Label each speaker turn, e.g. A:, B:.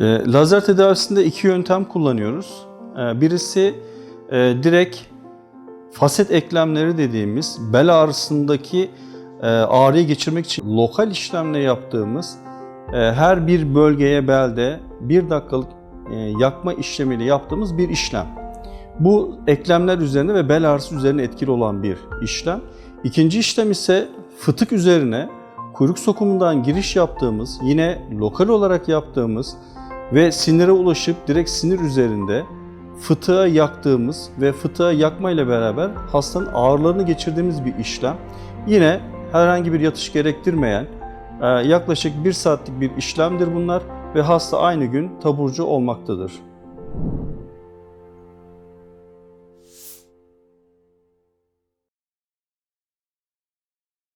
A: E, lazer tedavisinde iki yöntem kullanıyoruz. E, birisi e, direkt faset eklemleri dediğimiz bel ağrısındaki e, ağrıyı geçirmek için lokal işlemle yaptığımız e, her bir bölgeye belde bir dakikalık yakma işlemiyle yaptığımız bir işlem. Bu eklemler üzerine ve bel ağrısı üzerine etkili olan bir işlem. İkinci işlem ise fıtık üzerine kuyruk sokumundan giriş yaptığımız, yine lokal olarak yaptığımız ve sinire ulaşıp direkt sinir üzerinde fıtığa yaktığımız ve fıtığa yakma ile beraber hastanın ağrılarını geçirdiğimiz bir işlem. Yine herhangi bir yatış gerektirmeyen e, yaklaşık bir saatlik bir işlemdir bunlar ve hasta aynı gün taburcu olmaktadır.